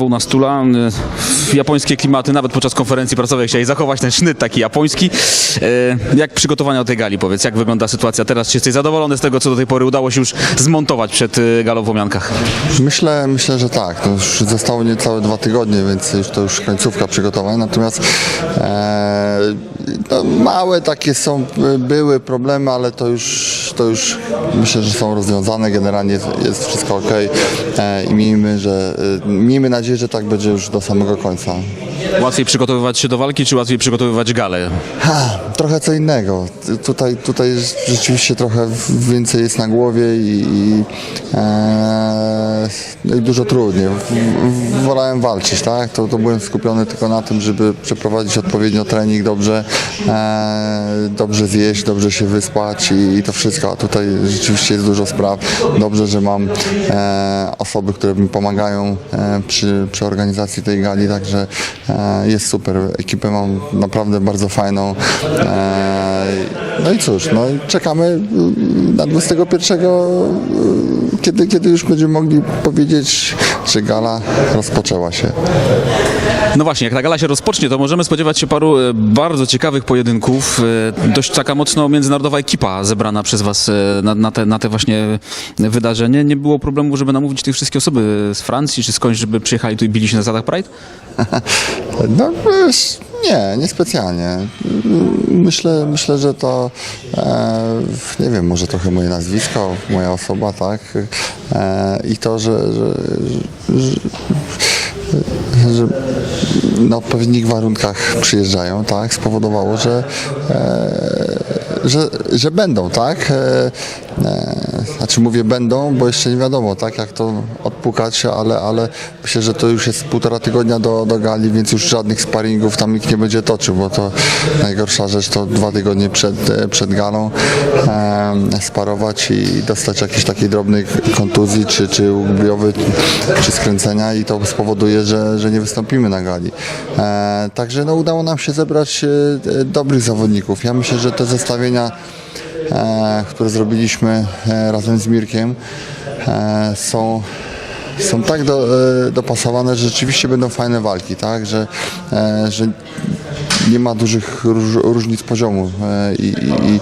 Fauna Stula. Y, Japońskie klimaty, nawet podczas konferencji prasowej chcieli zachować ten sznyt taki japoński. Y, Jak przygotowania do tej gali, powiedz, jak wygląda sytuacja teraz? Czy jesteś zadowolony z tego, co do tej pory udało się już zmontować przed y, galą w Łomiankach? Myślę, myślę, że tak. To już zostało niecałe dwa tygodnie, więc już to już końcówka przygotowań. Natomiast e, małe takie są, były problemy, ale to już, to już myślę, że są rozwiązane. Generalnie jest, wszystko ok. E, I miejmy, że, e, miejmy nadzieję, że tak będzie już do samego końca. Łatwiej przygotowywać się do walki, czy łatwiej przygotowywać galę? Ha, trochę co innego. Tutaj, tutaj rzeczywiście trochę więcej jest na głowie i, i, e, dużo trudniej. Wolałem walczyć, tak? To, to byłem skupiony tylko na tym, żeby przeprowadzić odpowiednio trening, dobrze, e, dobrze zjeść, dobrze się wyspać i, i to wszystko. A tutaj rzeczywiście jest dużo spraw. Dobrze, że mam e, osoby, które mi pomagają e, przy, przy organizacji tej gali, także e, jest super. Ekipę mam naprawdę bardzo fajną. E, no i cóż, no czekamy mm, na 21, mm, kiedy, kiedy już będziemy mogli powiedzieć, że gala rozpoczęła się. No właśnie, jak ta gala się rozpocznie, to możemy spodziewać się paru e, bardzo ciekawych pojedynków. E, Dość taka mocno międzynarodowa ekipa zebrana przez Was e, na, na, te, na te właśnie wydarzenie. Nie było problemu, żeby namówić tych wszystkie osoby z Francji czy skądś, żeby przyjechali tu i bili się na zadach Pride? No wiesz, nie, niespecjalnie. Myślę, myślę, że to nie wiem, może trochę moje nazwisko, moja osoba, tak? I to, że, że, że, że na odpowiednich warunkach przyjeżdżają, tak? Spowodowało, że, e, że, że będą, tak? E, e, znaczy mówię będą, bo jeszcze nie wiadomo, tak? Jak to odpukać, ale, ale myślę, że to już jest półtora tygodnia do, do gali, więc już żadnych sparingów tam nikt nie będzie toczył, bo to najgorsza rzecz to dwa tygodnie przed, e, przed galą e, sparować i dostać jakiejś takiej drobnej kontuzji, czy, czy ugubiowy, czy skręcenia i to spowoduje, że, że nie wystąpimy na gali. E, także no, udało nam się zebrać dobrych zawodników. Ja myślę, że te zestawienia e, które zrobiliśmy e, razem z Mirkiem, e, są, są tak do, dopasowane, że rzeczywiście będą fajne walki, tak? Że, że nie ma dużych róż, różnic poziomu i, i,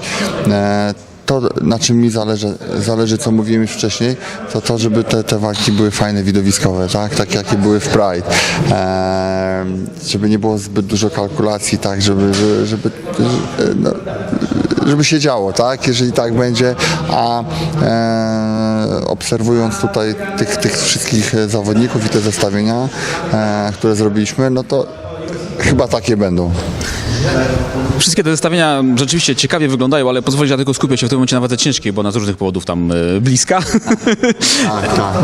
to, na czym mi zależy, zależy, co mówiłem już wcześniej, to to, żeby te, te walki były fajne, widowiskowe, tak? Takie, jakie były w Pride. E, żeby nie było zbyt dużo kalkulacji, tak? Żeby, żeby, żeby no, żeby się działo, tak? Jeżeli tak będzie, a e, obserwując tutaj tych, tych wszystkich zawodników i te zestawienia, e, które zrobiliśmy, no to chyba takie będą. Wszystkie te zestawienia rzeczywiście ciekawie wyglądają, ale pozwolić, dlatego skupię się w tym momencie na wadze ciężkiej, bo ona z różnych powodów tam e, bliska.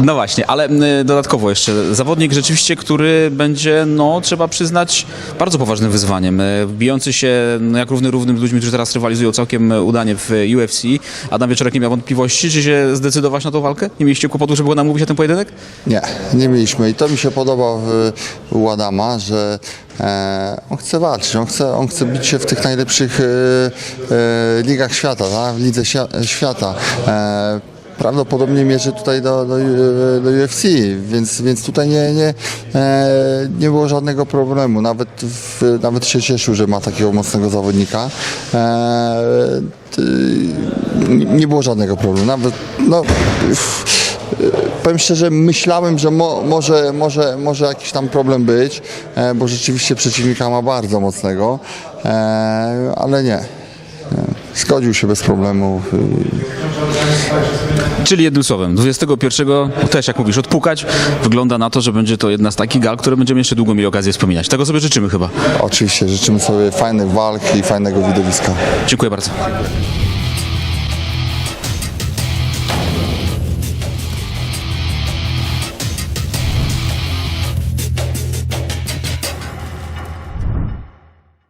No właśnie, ale e, dodatkowo jeszcze zawodnik rzeczywiście, który będzie, no trzeba przyznać, bardzo poważnym wyzwaniem. E, Bijący się no, jak równy równym z ludźmi, którzy teraz rywalizują całkiem udanie w UFC. Adam Wieczorek nie miał wątpliwości, czy się zdecydować na tą walkę? Nie mieliście kłopotu, żeby go namówić na ten pojedynek? Nie, nie mieliśmy i to mi się podoba w, u Adama, że on chce walczyć, on chce, on chce bić się w tych najlepszych e, e, ligach świata, tak? w lidze świata. E, Prawdopodobnie mierzy tutaj do, do, do UFC, więc, więc tutaj nie, nie, e, nie było żadnego problemu. Nawet, w, nawet się cieszył, że ma takiego mocnego zawodnika. E, nie było żadnego problemu. Nawet no, Powiem szczerze, myślałem, że mo, może, może, może jakiś tam problem być, e, bo rzeczywiście przeciwnika ma bardzo mocnego, e, ale nie. nie. Zgodził się bez problemu. Czyli jednym słowem, 21 też jak mówisz, odpukać. Wygląda na to, że będzie to jedna z takich gal, które będziemy jeszcze długo mieli okazję wspominać. Tego sobie życzymy chyba. Oczywiście życzymy sobie fajnych walk i fajnego widowiska. Dziękuję bardzo.